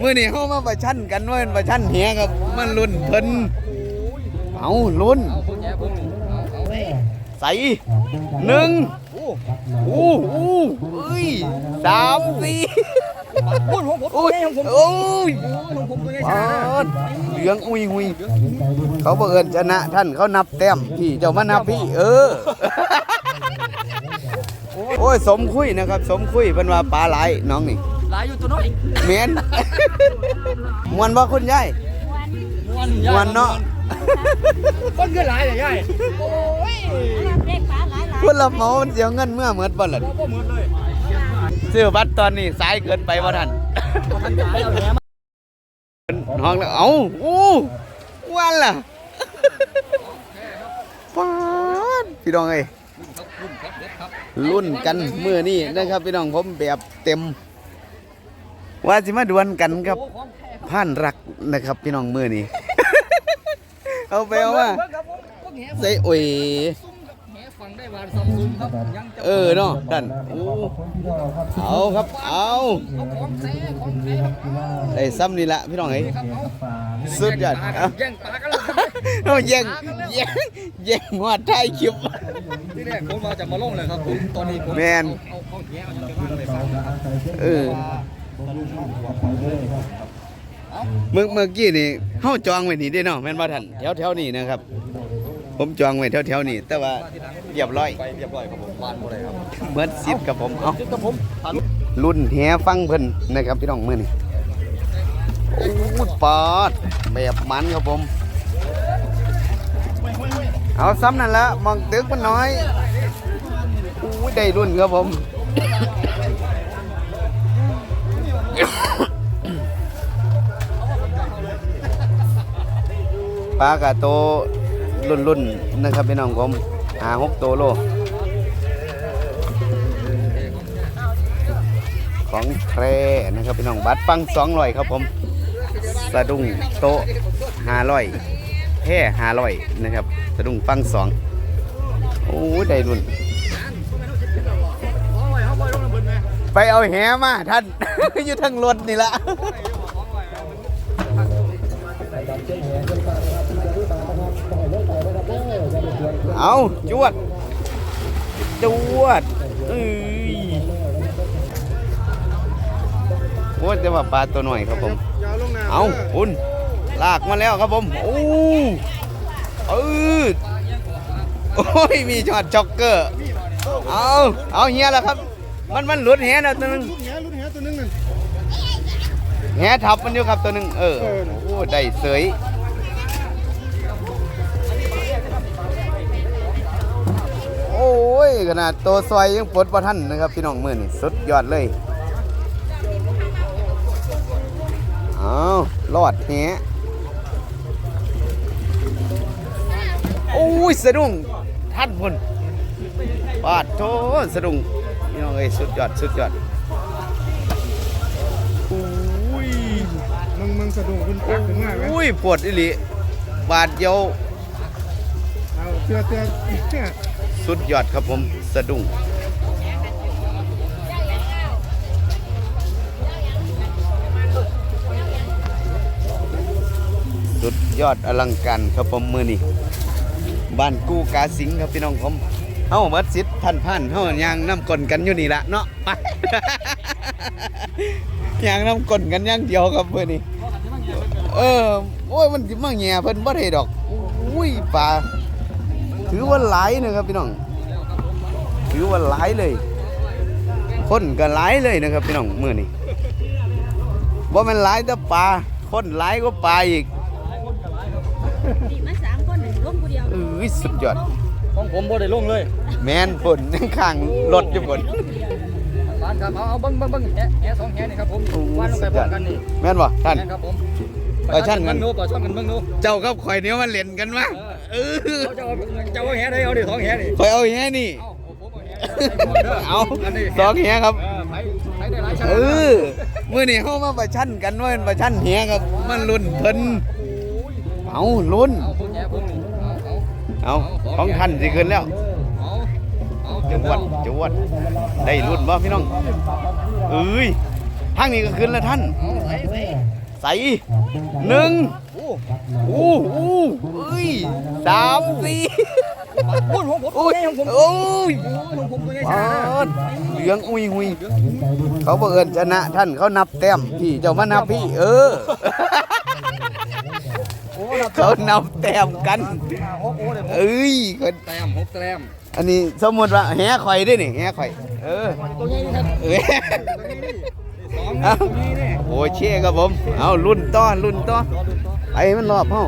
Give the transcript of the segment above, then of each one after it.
มื้อนี้เฮามาประชันกันว่าเป็นประชันแหครับมันลุ้นเพิ่นเอาลุ้นเอาคนแย่ผมเอาเอาใส่หนึ่งอู้อู้เอ้ยสามสี่พูดของผมโอ้ยของผมโอ้ยของผมตัวนี้ปชานะดเหลืองอุ้ยหุยเขาบ่เอิ้นชนะท่านเขานับแต้มพี่เจ้ามานับพี่เออโอ้ยสมคุยนะครับ สมคุยเพิ่นว่าปลาหลายน้องนี่ หลายอยู่ตัวน้อยแม่น มวนบ่คุณยายวันมวนเนาะคนก็หลายเลยยายโอ้ยคนละเหมามันเสียเงินเมื่อเหมือนบ่ล่ะก็เหมือนเลยซื้อบัตรตอนนี้สายเกินไปบ่ทันทันจ่ายเอาแหนมาห้องแล้วเอ้าอู้วันล่ะปาดพี่น้องเอ้ยรุ่นกันมื้อนี้นะครับพี่น้องผมแบบเต็ม ว่าสิมาดวลกันครับผ่านรักนะครับ พี่น้องมื้อนี้เอาไปเอาว่าเบิ่งครับผมพวกแหใส่โอ้ยแหฟังได้วานซัมซุงครับยังจะเออเนาะดันโอ้เอาครับ เอาเอาของแท้ของแท้ครับไอ้ซ้ำนี่ละพี่น้องเอ้ยครับเอาสุดยอดแย่งปลาเอากันแย่งปลากันเลยครับเอาแย่งแย่งแย่งหัวท้ายคลิปที่แรกผมมาจะมาลงเลยครับผมตอนนี้ผมแม่นเอาเอาแห เอาจะไปวางไปฟังเออเมื่อเมื่อกี้นี่เฮาจองไว้นี่เด้เนาะแม่นบ่ทันแถวแถวๆนี้นะครับ ผมจองไว้แถวแถวๆนี้แต่ว่าเรียบร้อยไปเรียบร้อยครับผมวานบ่ได้ครับเหมือนสิทธิ์กับผมเอ้าจุดกับผมผ่านรุ่นแหฟังเพิ่นนะครับพี่น้องมื้อนี้โอ้ยปอดแบบมันครับผม เอาซ้ำนั่นละมองตึกมันน้อยอู้ยได้รุ่นครับผม ปลากระโตรุ่นรุ่นๆนะครับพี่น้องผมหาหกโตโล ของแท้นะครับพี่น้องบัตรฟังสองร้อยครับผม สะดุ้งโตห้าร้อยแค่ห้าร้อยนะครับ สะดุ้งฟังสองโอ้ยได้รุ่น ไปเอาแหมาท่าน อยู่ทั้งรถนี่ละเอาจวด จวดเอ้ยโอ้ยแต่ว่าปลาตัวหน่อยครับผม เอาคุณลากมาแล้วครับผมโอ้เออโอ้ย มีช็อตจ็อกเกอร์ เอา เอาเฮียแล้วครับ มันมันหลุดแหนะตัวหนึงลูกแหรุ่นแหตัวนึงนั่น แหทับมันอยู่ครับตัวหนึงเออ โอ้ได้เสยโอ้ยขนาดตัวซอยยังปลดประทันนะครับ พี่น้องมือนี่สุดยอดเลยเอารอดแหโอ้ยสะดุ้งท่านพนปาดโถสะดุ้งพี่น้ องเอ้ยสุดยอดสุดยอดโอ้ยมึงมึงสะดุ้งคุณปักถึงง่ายไหมอุ้ยปวดอิลิบาดเดียวเอาเตือนเตือนเนี่ยสุดยอดครับผมสะดุ้งสุดยอดอลังการครับผมมือนี่บ้านกู้กาสิงครับพี่น้องผม เฮ้าเบิดสิทธิ์ท่านพันเฮ้ายางน้ำกลนกันอยู่นี่ละเนาะไป ยางน้ำกลนกันอย่างเดียวครับมือนี่เออโอ้ยมันสิมาแง่เพิ่นบ่ได้ดอกอุ้ยปลาถือว่าหลายนะครับพี่น้องถือว่าหลายเลย คนก็หลายเลยนะครับพี่น้องมื้อนี้บ่แม่นหลายแต่ปลาคนหลายกว่าปลาอีกดีมาสามคนล้มคนเดียวเอ้ยสุดยอดของผมบ่ได้ลงเลย แม่นผลข้างรถอยู่ผลร้านครับเอาเอาเบิ้งเบิ้งเบิ้งแหแหสองแหนี่ครับผมวานลงไปพร้อมกันนี่แม่นบ่ท่านแม่นครับผมเออชั่นกันเบิ้งดูปล่อยช่อนกันเบิ้งดูเจ้ากับข่อยเนี่ยมันเล่นกันมาเออเขาจะเอาจะเอาแหได้เอาดิสองแหนี่ข่อยเอาแค่นี้เอาผมเอาแหเอานนี้สองแหครับเออไปไปได้หลายชั้นเออมื่อนี้เขามาประชันกันว่าเป็นประชันเฮียครับมันลุ้นเพิ่นเอาลุ้นเอาคนแหผมเอาเอาเอาของท่านสิขึ้นแล้วเอาเอา จวดจวดได้ลุ้นบ่พี่น้องเอ้ยทางนี้ก็ขึ้นแล้วท่านเอาใส่หนึ่งอู้อู้เอ้ยสามสี่พูดผมผมอุ้ยผมผมโอ้ยผมผมตัวใหญ่ปชาาดเหลืองอุ้ยหุยเขาบ่เอิญชนะท่านเขานับแต้มพี่เจ้ามานับพี่ เออโอ้ เราเขานับแต้มกันโอ้โหเลยเอ้ยก็แต้มหกแต้มอันนี้สมมติว่าแหข่อยด้วยนี่แหข่อย เออตัวใหญ่นี่ครับเอ้ยสองเอ้าตัวนี้นี่โอ้เชี่ยครับผม เอารุ่นต้อนรุ่นต้อนไปให้มันรอบเฮา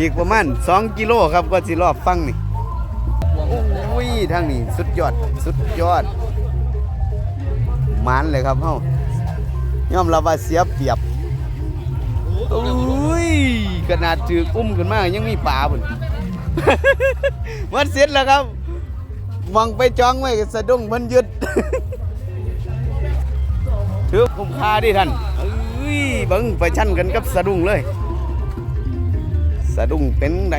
อีกประมาณ 2 กิโลครับก็สิรอบฟังนี่โอ้ยทางนี้สุดยอดสุดยอดมันเลยครับเฮายอมรับว่าเสียเปรียบโอ้ย ขนาดถืออุ้มขึ้นมายังมีป่าบุ่นมันเสร็จแล้วครับมองไปจ้องไว้สะดุ้งเพันยึดถือคุ้มค่าดิท่านเอ้ยบิ่งไปชั่นกันกับสะดุ้งเลย สะดุ้งเป็นไหน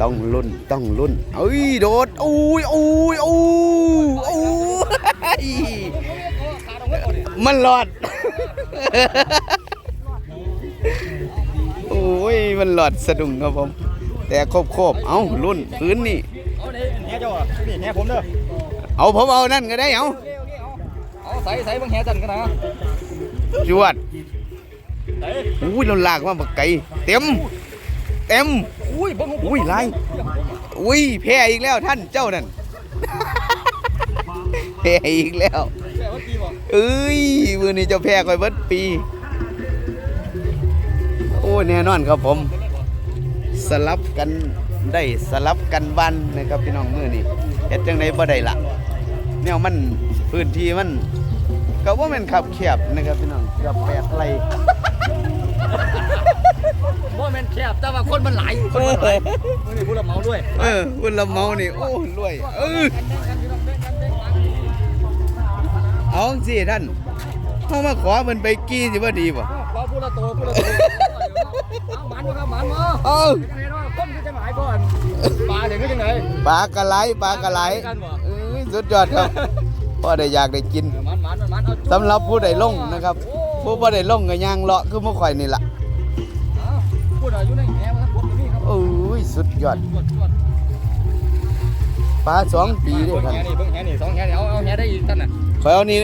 ต้องลุ้นต้องลุ้นเอ้ยโดดอุ้ยอุ้ยอุ้ยอุ้ยมันหลอด อ้ย มันหลอดสะดุ้งครับผม แต่ครบครบๆเอ้าลุ้นพื้นนี่เอาเนี่ยแห่เจ้าอะนี่แห่ผมเด้อเอาผมเอานั่นก็ได้เอาเอาใส่ใส่เบิ่งแห่จันกันนะจวดใส่อุ้ยเราลากมาบักไก่เต็ม เต็มอุ้ยเบิ่งอุ้ยลายอุ้ยแพ้อีกแล้วท่านเจ้านั่นแพ้อีกแล้วแค่ว่ากี่บ่เอ้ยมือนี้เจะแพ้คอยเบิดปีโอ้แน่นอนครับผม สลับกันได้สลับกันบันนะครับพี่น้องมือนี้เฮ็ดจังไดบ่ได้ละแนวมันพื้นที่มันก็ว่ามันขับเขียบนะครับพี่น้องเกือบแปดไร่บ่แม่นแคบแต่ว่าคนมันหลายคนมันหลายมื้อนี้ผู้รับเหมาด้วยเออคุณละเมานี่โอ้รวยเออเอาสิท่านเฮามาขอเพิ่นไปกี้สิบ่ดีบ่ขอผู้ละโตผู้ละโต เอาหมันบ่ครับหมันบ่เออจังไดเนาะคนคือจังหลายก่อนปลาถึงคือจังไดปลากระไหลปลากระไหลเอ้ยสุดยอดครับพอได้อยากได้กินหมันหมันหมันเอาสำหรับผู้ใดลงนะครับ ผู้บ่ได้ลงก็ย่างเลาะคือมาข่อยนี่ล่ะเอาพูดอายุในแหว่าพวกนี้ครับโอ้ยสุดยอดจวดจวดปลาสองปีเด้อเบิ่งท่านแหนี่เบิ่งแหนี่สองแหนี่เอาเอาแหได้อีกท่านน่ะข่อยเอานี่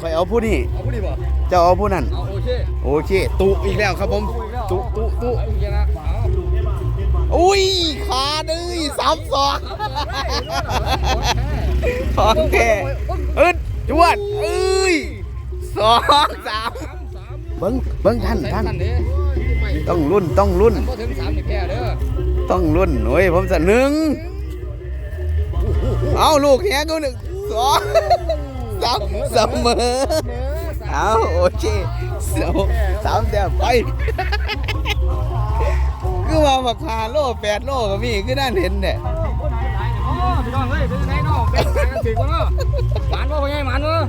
ข่อยเอาผู้นี้เอาผู้ดีบ่เจ้าเอาผู้นั้นเอาโอเคโอเคตุอีกแล้วครับผม ตุตุตุเอาอีกแล้วนะเอาอุ้ยขาดเอ้ยสามสองของแท้อึดจวดเอ้ยสองสามเบิ้งเบิ้งท่านท่านเด้ต้องรุ่นต้องรุ่นบ่ถึงสามนี่แก่เด้อต้องรุ่นโอ้ยผมจะหนึ่งเอาลูกเฮียกูหนึ่งสองสามเสมอเอาโอเคเสียวสามแต้มไป คือว่าบักหาโลแปดโลก็มีคือนั่นเห็นเนี่ยอ๋อพี่น้องเอ้ยเป็นไงเนาะเป็นกันถึกบ่เนาะหมันบ่พ่อใหญ่หมันเนาะ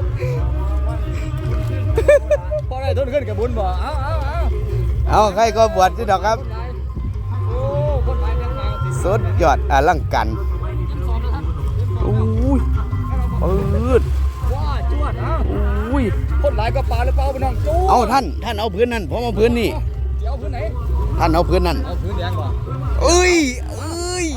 พอได้ทุนขึ้นกับบุญบ่เอาเอาเอาเอาใครก็บวชที่ดอกครับ โอ้คนหลายจังมาสิสุดยอดอลังการอุ้ยปืดว้าจวดเอาอุ้ยคนหลายก็ปลาหรือเปล่าพี่น้องจูเอาท่านท่านเอาพื้นนั่นผมเอาพื้นนี่เดี๋ยวพื้นไหน ท่านเอาพื้นนั่นเอาพื้นแดงบ่เอ้ยเอ้ย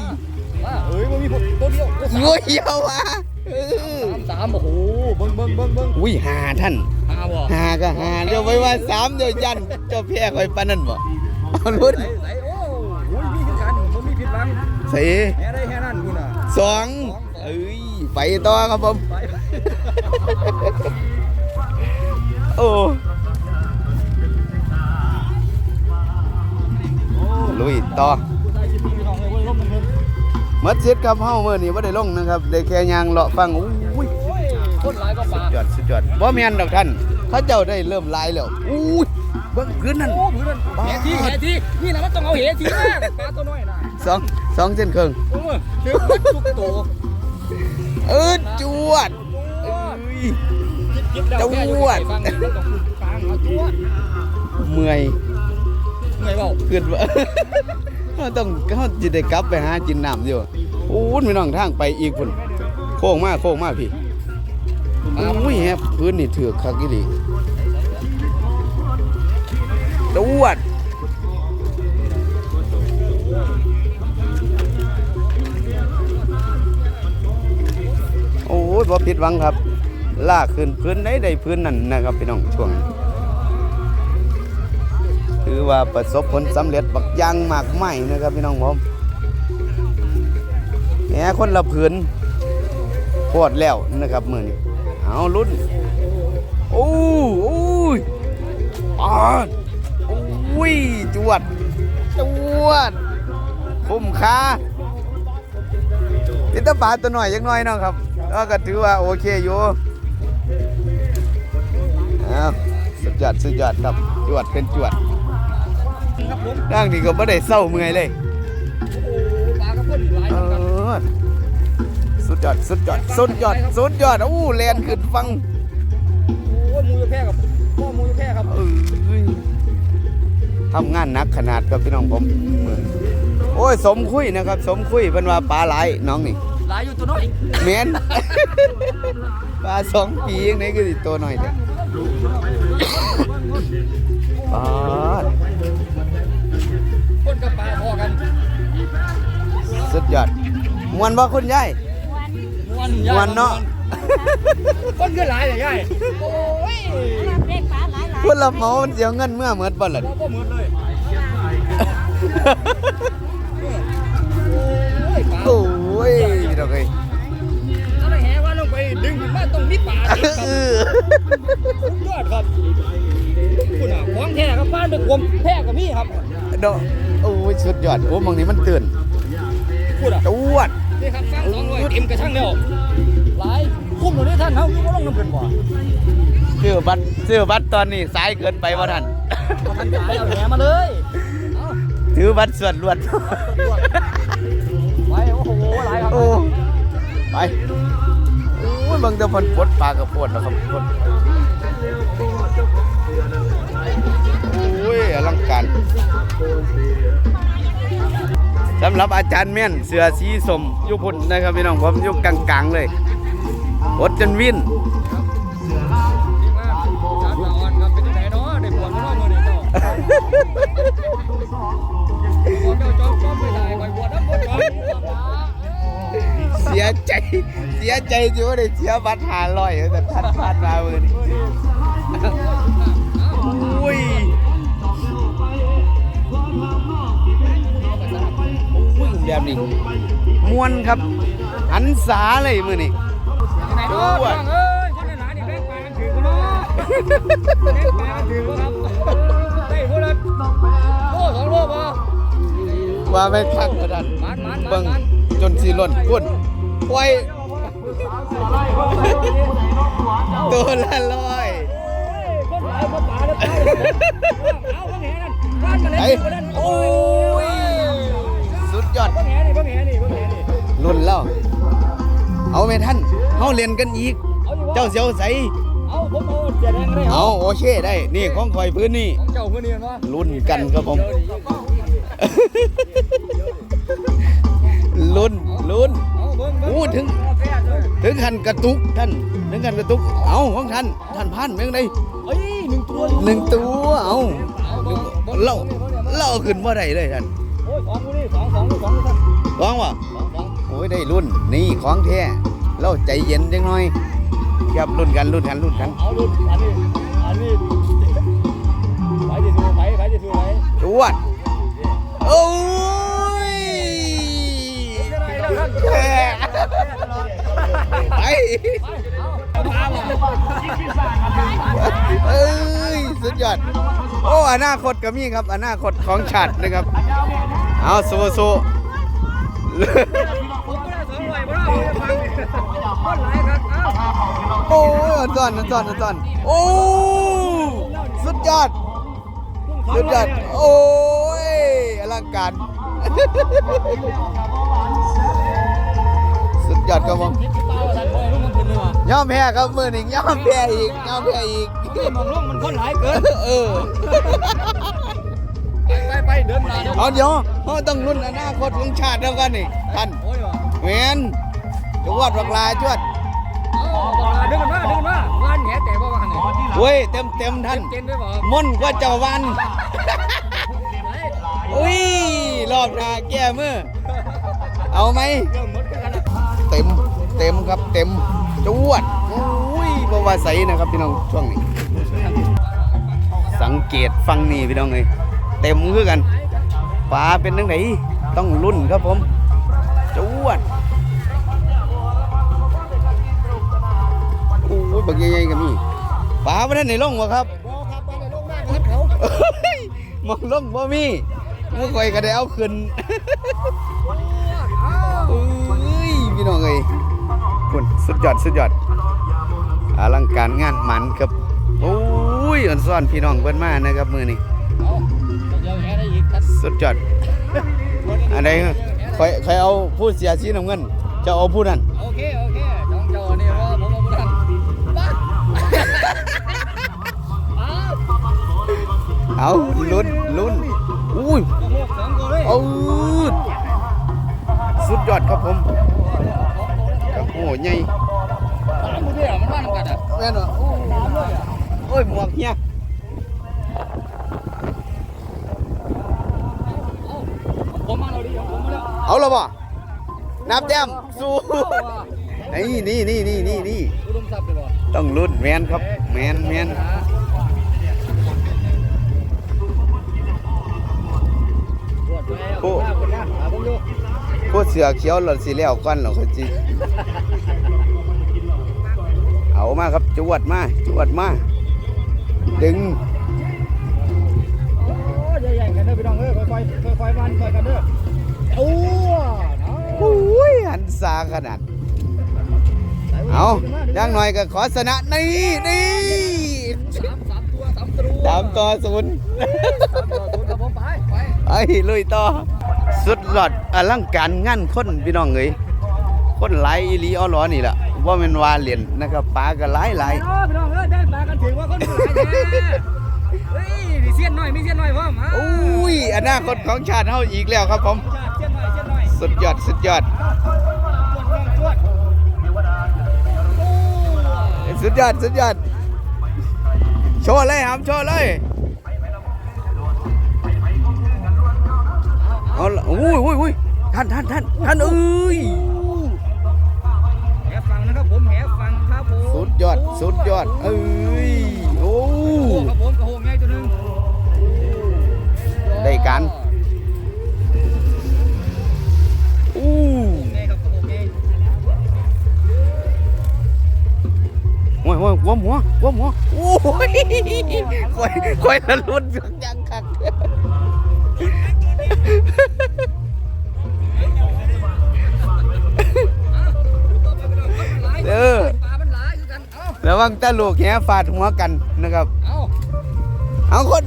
ว่าเอ้ยมันมีตัวเดียวโว้ยเอาวะเออสามสามโอ้โหเบิ่งเบิ่งเบิ่งเบิ่งอุ้ยหาท่านหาบ่หาก็หาเดี๋ยวไว้ว่าสามเดี๋ยวยันเจ้าแพ้คอยปานนั่นบ่เอาลุ้นไหนไหนโอ้โหมีคือกันบ่มีผิดหวังสี่แค่ได้แค่นั้นคุณน่ะสองเอ้ยไปต่อครับผมไปโอ้ ลุยต่อได้ยินพี่น้องเลยเว้ยลบมันเพิ่นมัดเสร็จกับเฮามื้อนี้บ่ได้ลงนะครับได้แค่ยางเลาะฟังอุ้ยโอ้ยคนหลายก็ปลาสุดยอดสุดยอดบ่แม่นดอกท่านเขาเจ้าได้เริ่มลายแล้วอุ้ยเบิ่งพื้นนั่นโอ้พื้นนั่นแหทีแหทีนี่นะมันต้องเอาแหทีนะปลาตัวน้อยน่ะสองสองเส้นครึ่งโอ้ยเดี๋ยวมันทุกโตเออจวดเอ้ยคิดแล้วแค่อยู่ที่ฟังนี่มันต้องพูดกลางเอาจวดเมื่อย เมื่อยเปล่าขึ้นว่าเขาต้องเขาสิได้กลับไปหากินน้ำอยู่โอ้ยพี่น้องทางไปอีกพุ่นโค้งมาโค้งมาพี่อุ้ยแฮบพื้นนี่ถือกคักอีหลีวดโอ้ยบ่ผิดหวังครับลากขึ้นพื้นได้ได้พื้นนั่นนะครับพี่น้องช่วงนี้ ถือว่าประสบผลสำเร็จบักยางมากไม้นะครับพี่น้องผมแหมคนละพื้นโคตรแล้วนะครับมือนี้เอาลุ้นโอ้โอ้ยปาดโอ้ยจวดจวดคุ้มค่าติดตาปลาตัวหน่อยยังน้อยเนาะครับก็ถือว่าโอเคอยู่อ้าวสุดยอดสุดยอดครับจวดเป็นจวด ครับผมร่างนี้ก็ไม่ได้เศร้าเมื่อยเลยโอ้ปลากระพนหลายเอเหมือนกันอสุดยอดสุดยอดสุดยอดสุดยอดอู้แลนขึ้นฟังโอ้มูยแพ้กับพ่อมูยแพ้ครับเอ้ยทำงานหนักขนาดครับพี่น้องผมโอ้ยสมคุยนะครับ สมคุยเป็นว่าปลาไหลายน้องนี่หลายอยู่ตัวน้อยแมน ปลาสองปียังไงก็ติตัวหน่อยเถอะปลา สุดยอดมวนบ่คุณยายม่วนมวนเนาะคนก็หลายอย่างใหญ่โอ้ยเด็กปลาหลายหลายคุณละเมามันเสียเงินเมื่อเหมือนบ่ล่ะบ่บ่เหมือนเลยโอ้ยปลาโอ้ยพี่น้องเอ้ยถ้าได้แหว่าลงไปดึงขึ้นมาต้องมีปลาติดครับเออสุดยอดครับคุณอะของแท้ครับบ้านไปกลมแท้กับพี่ครับดอกโอ้ยสุดยอดโอ้มองนี้มันตื่น คุณอะจวดนี่ครับสร้างสองร้อยเต็มกระช่างแล้วหลายคุ้มตรงนี้ท่านเขาก็ลงน้ำเพิ่นบ่ซื้อบัตรซื้อบัตรตอนนี้สายเกินไปบ่ทันท่านขายเอาแหมาเลยเอาถือบัตรส่วนรวดไปโอ้โหหลายครับโอ้ไปโอ้ยเบางแต่เพิ่นปลดปลากระปวดนะครับปลดโอ้ยอลังการ สำหรับอาจารย์แม่นเสือสีสมยุพุ่นนะครับพี่น้องผมยุกลางๆเลยอดจนวินดีมากจานตะออนครับเป็นที่ไหนเนาะได้ปวดเนาะมื้อนี้เนาะปวดเจ้าจอมจอมไปได้ไปปวน้ำปวดจอมเสียใจ เสียใจจิว่าได้เสียบัตรหาลอยแต่ท่านพลาดมาเมื่อนี้ ครับหันสาเลยมือนี้ไหนเนาะพี่น้องเอ้ยคนหนาๆนี่แบ่งปลากันถือกันเนาะแบ่งปลากันถือบ่ครับได้พวกละโลสองโลบ่ว่าไม่คักกระดันมันมันมัเบิ่นงมันจนสีหล่นพุ่นปล่อยตัวละร้อยคนหลายคนป่าแล้วไปเอาเบิ่งแหนั่นร้านมาแล้วไอ้เบิ่งนั่นโอ้ยสุดยอดเบิ่งแหนี่เบิ่งแหนี่เบิ่งแห นี่รุ่นแล้ว เอาไม่ท่านเฮาเรียนกันอีก เอาอยู่บ่เจ้าเสียวใส เอาผมเอาเสียแดงเลยเอาโอเคได้ นี่ของคอยพื้นนี่ ของเจ้าเพื่อนนี่เนาะรุ่นกันครับผมรุ่นรุ่นเอาเบิ่งเบิ่งอู้ถึง ถึงขันกระตุกท่าน ถึงขันกระตุก เอาของท่าน ท่านพันเมืองใดเอ้ยหนึ่งตัวหนึ่งตัว เอาเอาเบิ่งบิ่งเล่าเล่าขึ้นว่าได้เลยท่านโอ้ยสองตัวนี่สองสองสองท่านร้องวะส อ้ยได้รุ่นนี่ของแท้เราใจเย็นจังหน่อยครับรุ่นกันรุ่นกันรุ่นกันเอาดูอันนี้อันนี้ไปจะดูไปไปจะดูไปจวดโอ้ยแหม่ไปเอ้ยสุดยอดโอ้อนาคตก็มีครับอนาคตของชาตินะครับเอาสู้สู้ สองร้อยบ่ได้ฟังคนหลายครับเอาโอ้ยอันซ่อนอันซ่อนอันซ่อนโอ้สุดยอดสุดยอดโอ้ยอลังการสุดยอดครับผมทิพย์เปล่าท่านคอยลูกมันเป็นเนื้อยอมแพ้ครับมือหนึ่งยอมแพ้อีกยอมแพ้อีกมองลูกมันคนหลายเกินเออไปไปเดินมาเดินเอาเดี๋ยวเขาต้องรุ่นอนาคตของชาติแล้วกันนี่ท่านโอ้ยว่ะเวน จวดบักลาจวดเอาบอกลาเดินกันมาเดินกันมาวันแหแต่บ่ว่าหันนี่เว้ยเต็มเต็มท่านเจนด้วยบ่มนต์กว่าเจ้าวันอุ้ยรอบหน้าแก้มือเอาไหมเรื่องหมดกันละเต็มเต็มครับเต็มจวดอุ้ยบว่าใสนะครับพี่น้องช่วงนี้ สังเกตฟังนี่พี่น้องเลยเต็มคือกันปลาเป็นนังไหนต้องรุ่นครับผมจวด ใหญ่ๆก็มีปลาไม่ได้ในร่องวะครับบ่ครับบ้านในโลกมากครับเขาเฮ้ยมองลงบ่มีมูข่อยก็ได้เอาขึ้นเอ้ยพี่น้องเอ้ยคุณสุดยอดสุดยอดอลังการงานหมันครับโอ้ยอ่อนซ่อนพี่น้องเพิ่นมานะครับมือนี้เอาเดี๋ยวแห่ได้อีกครับสุดยอดอันใดข่อยข่อยเอาผู้เสียชีน้ำเงินเจะเอาผู้นั้น เอาลุ้นลุ้นอุ้ยโอ้โหสองตัวเลยเอาสุดยอดครับผมครับโอ้ใหญ่สามตัวเลยมันมาทำกันอะแม่นบ่โอ้โอ้ยหมวกเฮียผมมาเราดิผมมาแล้วเอาและบ่นับแต้มสู้นี่นี่นี่นี่นี่นี่อุดมทรัพย์เลยบ่ต้องลุ้นแมนครับแมนแมน พวกเสือเขียวหล่นสีแล้วก่อนเหรอเขาจิเอามาครับจวดมาจวดมา ดึงโอ้ยใหญ่ๆกันเด้อพี่น้องเอ้ยค่อยๆค่อยๆมันค่อยกันเด้อโอ้โอ้ยหันซาขนาดเอาย่างหน่อยก็ขอชนะนี่นี่สามสามตัวสามตัวตามต่อศูนย์สามตัวศูนย์ครับผมไปไปไอ้ลุยต่อสุด หลอดอลังการงานคนพี่น้องเอ้ยคนหลายอีหลีอ้อหลอนี่แหละว่าเป็นวาเลียนนะครับปลาก็หลายหลายพี่น้องพี่น้องเอ้ยได้ปลากันถึงว่าคนดูหลายแท้เฮ้ยมีเสี้ยนหน่อยมีเสี้ยนหน่อยพ่อมาอุ้ยอนาคตของชาติเฮาอีกแล้วครับผมเสี้ยนหน่อยเสี้ยนหน่อยสุดยอดสุดยอดจวดจวดสุดยอดสุดยอดโชว์เลยครับโชว์เลย เอาละอุ้ยอุ้ยอุ้ยท่านท่านท่านท่านเอ้ยแหฟังนะครับผมแหฟังครับผมสุดยอดสุดยอดเอ้ยโอ้โอ้ครับผมกระโหงใหญ่ตัวหนึงได้การอู้ใหญ่ครับกระโหงใหญ่โอ้ยโอ้ยหัวหมัวหัวหมัวโอ้ยคอยคอยละลุ้นเสียงยังคัก วังตาลูกแหฟาดหัวกันนะครับ เอ้าเอาคน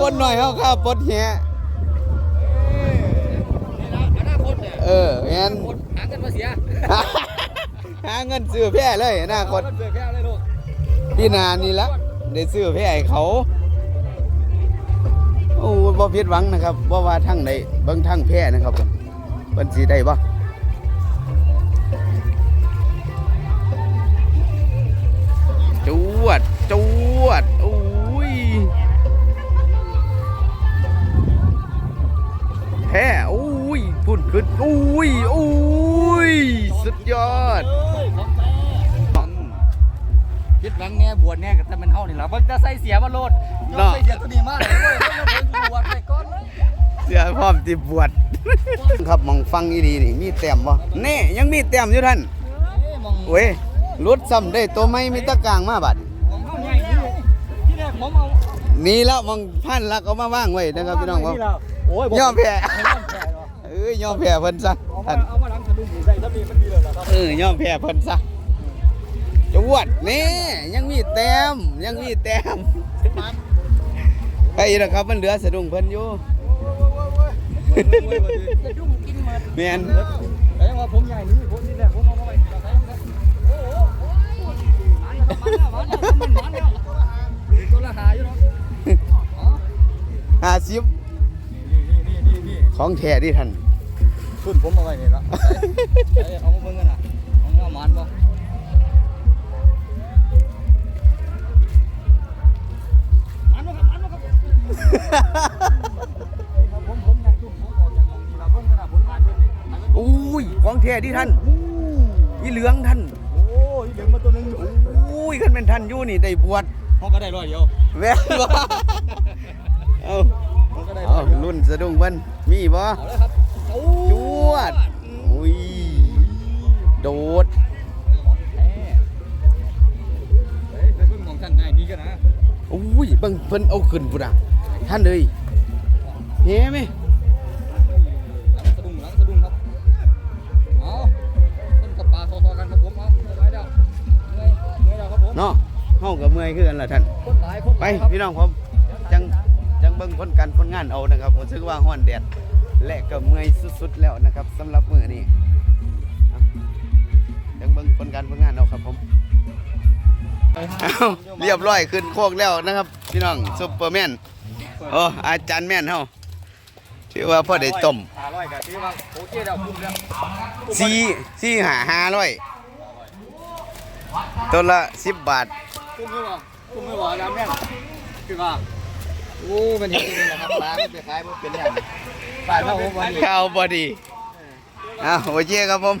คนหน่อยเอาข้าวปลดแหนี่นะอนาคตเนี่ยเออแมนคนหาเงินมาเสียหาเงินซื้อแพร่เลยอนาคตเงินเสียแค่เลยลูกพี่นานี่ละได้ซื้อแพร่ให้เขาโอ้บ่ผิดหวังนะครับว่าว่าทั้งใดเบิ่งทั้งแพร่นะครับผมเพิ่นสิได้บ่ อ้ยโอ้ยสุดยอดเอ้ยของแท้คิดหวังแน่บวชแน่ก็แต่มันเฮานี่ล่ะเบิ่งจะใส่เสียมาโลดยอมใส่เสียตัวนี้มาเลยเว้ยเบิ่งเบิ่งบวชไปก่อนเลยเสื้อพร้อมติบวชครับมองฟังอีดีนี่มีแต้มบ่แน่ยังมีแต้มอยู่ท่านเอ้ยมองเว้ยรุดซ้ำได้ตัวไม่มีตะกร้างมาบัดมองเฮาใหญ่นี่ที่แรกผมเอานี่แล้วมองพันลักเอามาว่างไว้นะครับพี่น้องครับโอ้ยยอมแพ้ยอมแพ้เหรอเอ้ยยอมแพ้เพิ่นซะเอามาท่านเอามาล้างสะดุ้งใส่ถ้ามีมันดีเลยเหรอครับเออยอมแพ้เพิ่นซะจวดนี่ยังมีแต้มยังมีแต้มไอ้นะครับมันเหลือสะดุ้งเพิ่นอยู่สะดุ้งกินหมดแม่นแต่ยังว่าผมใหญ่นี่ผมนี่แหละผมเอามาไว้เอาใส่เอาใส่โอ้โหโอ้ยมันแล้วมันแล้วมันแล้วตัวละหาอยู่เนาะอ๋อห้าสิบนี่นี่นี่นี่ของแท้ดิท่าน ขึ้นผมเอาไว้นี่ละเอามาเบิ่งกันนะเอามาหมานบ่ครับผมผมยังจุ่มผมออกจากของนี่ครับผมขนาดผมมาด้วยนี่อันนั้นอุ้ยของแท้ที่ท่านอีเหลืองท่านโอ้ยเหลืองมาตัวหนึงอุ้ยคันเป็นท่านอยู่นี่ได้บวชห้องก็ได้ร้อยเดียวแม่นบ่เอาห้องก็ได้ร้เอาอยเดียวรุ่นสะดุ้งเพิ่นมีบ่เอาเลยครับโอ้จ วด อุ้ย โดดแหม่เฮ้ยไปเบิ่งหมองท่านง่ายนี่กันนะอุ้ยเบิ่งเพิ่นเอาขึ้นพุ่นน่ะท่านเลยเฮ้ไหมหลังสะดุ้งหลังสะดุ้งครับ เอาต้นกับปลาทอๆกันครับผม เอาสบายแล้วเหนื่อยเหนื่อยแล้วครับผมเนาะเฮาก็เมื่อยคือกันล่ะท่านคนหลายคนหไปลายครับพี่น้องผม จัง จังเบิ่งผลการผลงานเอานะครับผมรู้สึกว่าฮ้อนแดด และก็เมื่อยสุดๆแล้วนะครับสำหรับมือนี้อะจังเบิ่งผลการผลงานเอาครับผมเรียบร้อยขึ้นโคกแล้วนะครับ พี่น้องซุปเปอร์แมนโอ้อาจารย์แม่นเฮาถือว่าพ่อได้ต้มสี่สี่หาห้าร้อยตัวละสิบบาทคุ้มไม่ว่าคุ้มไม่ว่าแล้วแม่คือว่าโอ้เป็นอย่างนี้นะครับร้านไปขายมันเป็นอย่าง นี้ร้านเราวันนี้ข้าวบอดีอ้าวโอเคครับผม